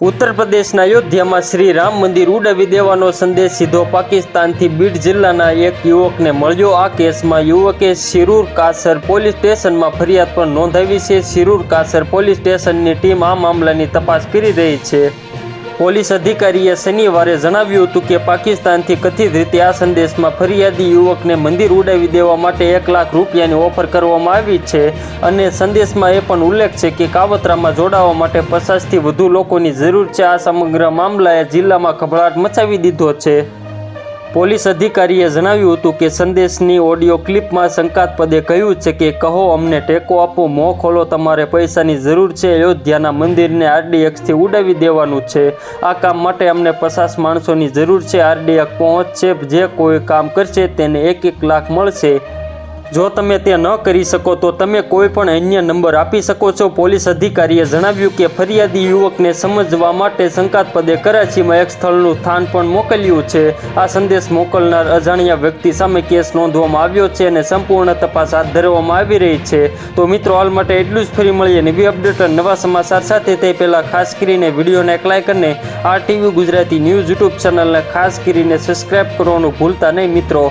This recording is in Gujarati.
ઉત્તર પ્રદેશના અયોધ્યામાં શ્રી રામ મંદિર ઉડાવી દેવાનો સંદેશ સીધો પાકિસ્તાનથી બીડ જિલ્લાના એક યુવકને મળ્યો આ કેસમાં યુવકે શિરૂર કાસર પોલીસ સ્ટેશનમાં ફરિયાદ પણ નોંધાવી છે. શિરૂર કાસર પોલીસ સ્ટેશનની ટીમ આ મામલાની તપાસ કરી રહી છે. પોલીસ અધિકારીએ શનિવારે જણાવ્યું હતું કે પાકિસ્તાનથી કથિત રીતે આ સંદેશમાં ફરિયાદી યુવકને મંદિર ઉડાવી દેવા માટે એક લાખ રૂપિયાની ઓફર કરવામાં આવી છે અને સંદેશમાં એ પણ ઉલ્લેખ છે કે કાવતરામાં જોડાવા માટે પચાસથી વધુ લોકોની જરૂર છે. આ સમગ્ર મામલાએ જિલ્લામાં ખભડાટ મચાવી દીધો છે. પોલીસ અધિકારીએ જણાવ્યું હતું કે સંદેશની ઓડિયો ક્લિપમાં શંકાસ્પદે કહ્યું છે કે કહો અમને ટેકો આપો, મોં ખોલો, તમારે પૈસાની જરૂર છે, અયોધ્યાના મંદિરને આરડીએક્સથી ઉડાવી દેવાનું છે. આ કામ માટે અમને પચાસ માણસોની જરૂર છે. આરડીએક્સ પહોંચશે, જે કોઈ કામ કરશે તેને એક એક લાખ મળશે. જો તમે તે ન કરી શકો તો તમે કોઈ પણ અન્ય નંબર આપી શકો છો. પોલીસ અધિકારીએ જણાવ્યું કે ફરિયાદી યુવકને સમજવા માટે શંકાસ્પદે કરાચીમાં એક સ્થળનું સ્થાન પણ મોકલ્યું છે. આ સંદેશ મોકલનાર અજાણ્યા વ્યક્તિ સામે કેસ નોંધવામાં આવ્યો છે અને સંપૂર્ણ તપાસ હાથ ધરવામાં આવી રહી છે. તો મિત્રો, હાલ માટે એટલું જ. ફરી મળીએ નવી અપડેટ નવા સમાચાર સાથે. તે પહેલાં ખાસ કરીને વિડીયોને એક લાઇક અને આ ટીવી ગુજરાતી ન્યૂઝ યુટ્યુબ ચેનલને ખાસ કરીને સબસ્ક્રાઈબ કરવાનું ભૂલતા નહીં મિત્રો.